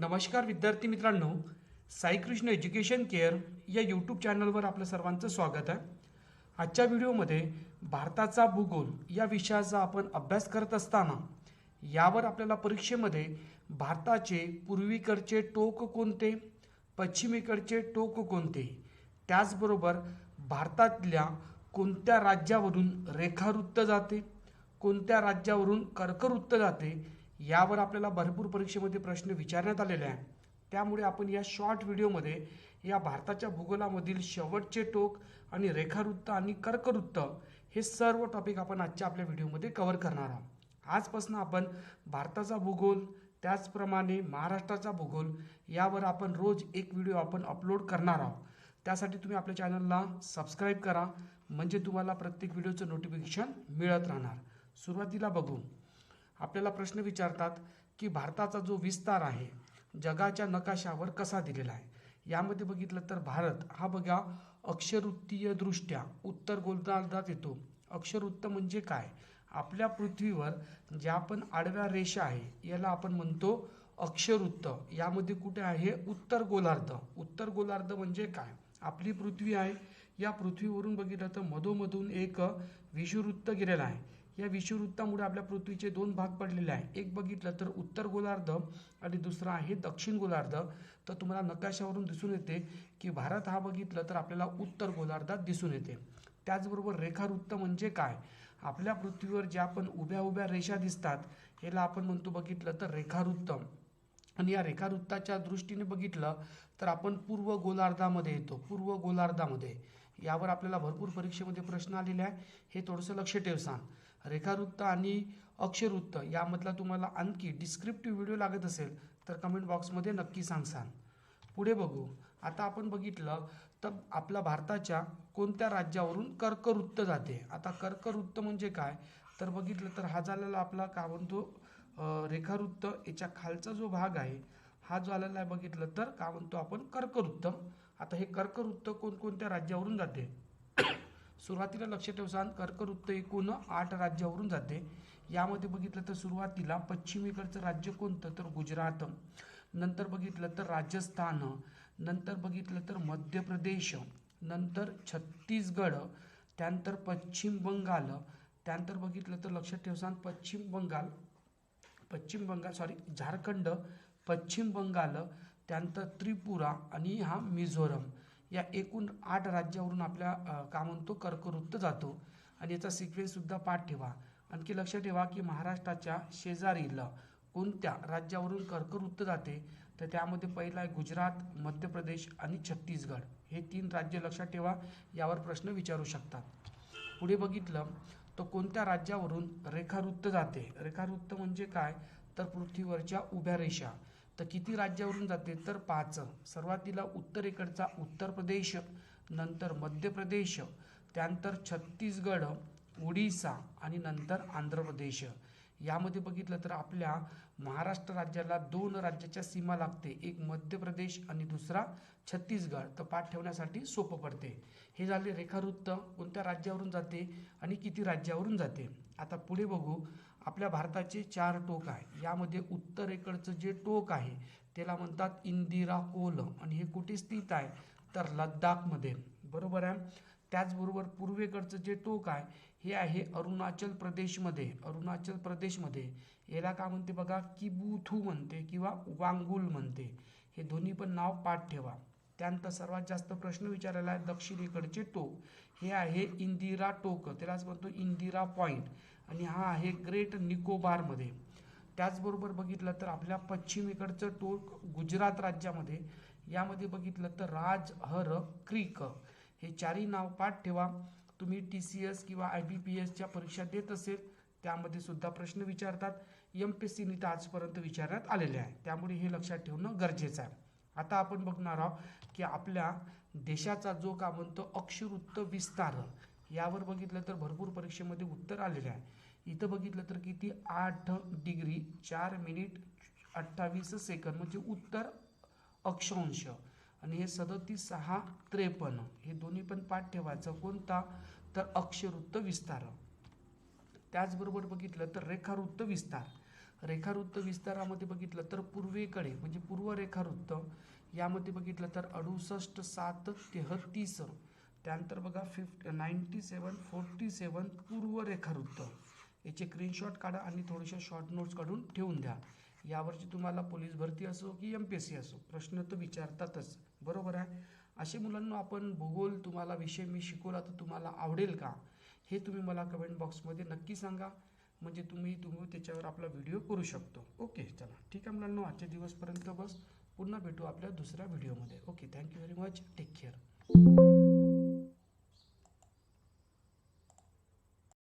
नमस्कार विद्यार्थी मित्रांनो साईकृष्ण एज्युकेशन केअर या यूट्यूब चॅनलवर आपलं सर्वांचं स्वागत आहे. आजच्या व्हिडिओमध्ये भारताचा भूगोल या विषयाचा आपण अभ्यास करत असताना यावर आपल्याला परीक्षेमध्ये भारताचे पूर्वीकडचे टोक कोणते पश्चिमेकडचे टोक कोणते त्याचबरोबर भारतातल्या कोणत्या राज्यावरून रेखावृत्त जाते कोणत्या राज्यावरून कर्कवृत्त जाते यावर आपल्याला भरपूर परीक्षेमध्ये प्रश्न विचारण्यात आलेले आहे त्यामुळे आपण या शॉर्ट व्हिडिओमध्ये या भारताच्या भूगोलामधील शेवटचे टोक आणि रेखावृत्त आणि कर्कवृत्त हे सर्व टॉपिक आपण आजच्या आपल्या व्हिडिओमध्ये कव्हर करणार आहोत. आजपासून आपण भारताचा भूगोल त्याचप्रमाणे महाराष्ट्राचा भूगोल यावर आपण रोज एक व्हिडिओ आपण अपलोड करणार आहोत. त्यासाठी तुम्ही आपल्या चॅनलला सबस्क्राईब करा म्हणजे तुम्हाला प्रत्येक व्हिडिओचं नोटिफिकेशन मिळत राहणार. सुरुवातीला बघू. आपल्याला प्रश्न विचारतात की भारताचा जो विस्तार आहे जगाच्या नकाशावर कसा दिलेला आहे? यामध्ये बघितलं तर भारत हा बघा अक्षरवृत्तीयदृष्ट्या उत्तर गोलार्धात येतो. अक्षरवृत्त म्हणजे काय? आपल्या पृथ्वीवर ज्या पण आडव्या रेषा आहे याला आपण म्हणतो अक्षरवृत्त. यामध्ये कुठे आहे? उत्तर गोलार्ध. उत्तर गोलार्ध म्हणजे काय? आपली पृथ्वी आहे. या पृथ्वीवरून बघितलं तर मधोमधून एक विषुवृत्त गेलेला आहे. या विषुवृत्तामुळे आपल्या पृथ्वीचे दोन भाग पडलेले आहे. एक बघितलं तर उत्तर गोलार्ध आणि दुसरा आहे दक्षिण गोलार्ध. तर तुम्हाला नकाशावरून दिसून येते की भारत हा बघितलं तर आपल्याला उत्तर गोलार्धात दिसून येते. त्याचबरोबर रेखावृत्त म्हणजे काय? आपल्या पृथ्वीवर ज्या आपण उभ्या उभ्या रेषा दिसतात याला आपण म्हणतो बघितलं तर रेखावृत्त. आणि या रेखावृत्ताच्या दृष्टीने बघितलं तर आपण पूर्व गोलार्धामध्ये येतो. पूर्व गोलार्धामध्ये. यावर आपल्याला भरपूर परीक्षेमध्ये प्रश्न आलेले आहे. हे थोडंसं लक्ष ठेवसान रेखावृत्त आणि अक्षरवृत्त यामधला तुम्हाला आणखी डिस्क्रिप्टिव्ह व्हिडिओ लागत असेल तर कमेंट बॉक्समध्ये नक्की सांगसान. पुढे बघू. आता आपण बघितलं तर आपल्या भारताच्या कोणत्या राज्यावरून कर्कवृत्त जाते? आता कर्कवृत्त म्हणजे काय? तर बघितलं तर हा झालेला आपला काय म्हणतो रेखावृत्त याच्या खालचा जो भाग आहे हा जो आलेला आहे बघितलं तर काय म्हणतो आपण कर्कवृत्त. आता हे कर्कवृत्त कोणकोणत्या राज्यावरून जाते? सुरुवातीला लक्ष ठेवसान कर्कवृत्त एकूण आठ राज्यावरून जाते. यामध्ये बघितलं तर सुरुवातीला पश्चिमेकडचं राज्य कोणतं? तर गुजरात. नंतर बघितलं तर राजस्थान. नंतर बघितलं तर मध्य प्रदेश नंतर छत्तीसगड. त्यानंतर पश्चिम बंगाल. त्यानंतर बघितलं तर लक्षात ठेवसान पश्चिम बंगाल. पश्चिम बंगाल सॉरी झारखंड. पश्चिम बंगाल. त्यानंतर त्रिपुरा आणि हा मिझोरम. या एकूण आठ राज्यावरून आपल्या का म्हणतो कर्कवृत्त जातो. आणि याचा सिक्वेन्ससुद्धा पाठ ठेवा. आणखी लक्षात ठेवा की महाराष्ट्राच्या शेजारील कोणत्या राज्यावरून कर्कवृत्त जाते? तर त्यामध्ये पहिला आहे गुजरात मध्य प्रदेश आणि छत्तीसगड. हे तीन राज्य लक्षात ठेवा. यावर प्रश्न विचारू शकतात. पुढे बघितलं तर कोणत्या राज्यावरून रेखावृत्त जाते? रेखावृत्त म्हणजे काय? तर पृथ्वीवरच्या उभ्या रेषा. तर किती राज्यावरून जाते? तर पाच. सर्वातीला उत्तरेकडचा उत्तर प्रदेश नंतर मध्य प्रदेश त्यानंतर छत्तीसगड ओडिसा आणि नंतर आंध्र प्रदेश. यामध्ये बघितलं तर आपल्या महाराष्ट्र राज्याला दोन राज्याच्या सीमा लागते. एक मध्य प्रदेश आणि दुसरा छत्तीसगड. तर पाठ ठेवण्यासाठी सोपं पडते. हे झाले रेखावृत्त. कोणत्या राज्यावरून जाते आणि किती राज्यावरून जाते? आता पुढे बघू. आपल्या भारताचे चार टोक आहे यामध्ये उत्तरेकडचं जे टोक आहे त्याला म्हणतात इंदिरा कोल आणि हे कुठे स्थित आहे? तर लद्दाखमध्ये. बरोबर आहे? त्याचबरोबर पूर्वेकडचं जे टोक आहे हे आहे अरुणाचल प्रदेशमध्ये. अरुणाचल प्रदेशमध्ये याला काय म्हणते बघा? किबुथू म्हणते किंवा वांगुल म्हणते. हे दोन्ही पण नाव पाठ ठेवा. त्यानंतर सर्वात जास्त प्रश्न विचारलेला आहे दक्षिणेकडचे टोक. हे आहे इंदिरा टोक. त्यालाच म्हणतो इंदिरा पॉईंट आणि हा आहे ग्रेट निकोबारमध्ये. त्याचबरोबर बघितलं तर आपल्या पश्चिमेकडचं टोक गुजरात राज्यामध्ये यामध्ये बघितलं तर राज हर क्रीक. हे चारही नाव पाठ ठेवा. तुम्ही टी सी एस किंवा आय बी पी एसच्या परीक्षा देत असेल त्यामध्ये सुद्धा प्रश्न विचारतात. एम पी एस सीने तर आजपर्यंत विचारण्यात आलेले आहे. त्यामुळे हे लक्षात ठेवणं गरजेचं आहे. आता आपण बघणार आहोत की आपल्या देशाचा जो का म्हणतो अक्षरवृत्त विस्तार यावर बघितलं तर भरपूर परीक्षेमध्ये उत्तर आलेले आहे. इथं बघितलं तर किती? आठ डिग्री चार मिनिट अठ्ठावीस सेकंद म्हणजे उत्तर अक्षांश. आणि हे सदतीस सहा त्रेपन्न. हे दोन्ही पण पाठ ठेवायचं. कोणता? तर अक्षरवृत्त विस्तार. त्याचबरोबर बघितलं तर रेखावृत्त विस्तार. रेखावृत्त विस्तारामध्ये बघितलं तर पूर्वेकडे म्हणजे पूर्व रेखावृत्त यामध्ये बघितलं तर अडुसष्ट सात तेहतीस. त्यानंतर बघा फिफ्ट नाईन्टी सेवन फोर्टी सेवन पूर्व रेखावृत्त याचे स्क्रीनशॉट काढा आणि थोडेशा शॉर्ट नोट्स काढून ठेवून द्या. यावरची तुम्हाला पोलीस भरती असो की एम पी एस सी असो प्रश्न तर विचारतातच. बरोबर आहे? असे मुलांना आपण भूगोल तुम्हाला विषय मी शिकवला तर तुम्हाला आवडेल का? हे तुम्ही मला कमेंट बॉक्समध्ये नक्की सांगा. म्हणजे तुम्ही तुम्ही त्याच्यावर आपला व्हिडिओ करू शकतो. ओके चला. ठीक आहे मुलांना? आजच्या दिवसपर्यंत बस. पुन्हा भेटू आपल्या दुसऱ्या व्हिडिओमध्ये okay thank you very much take care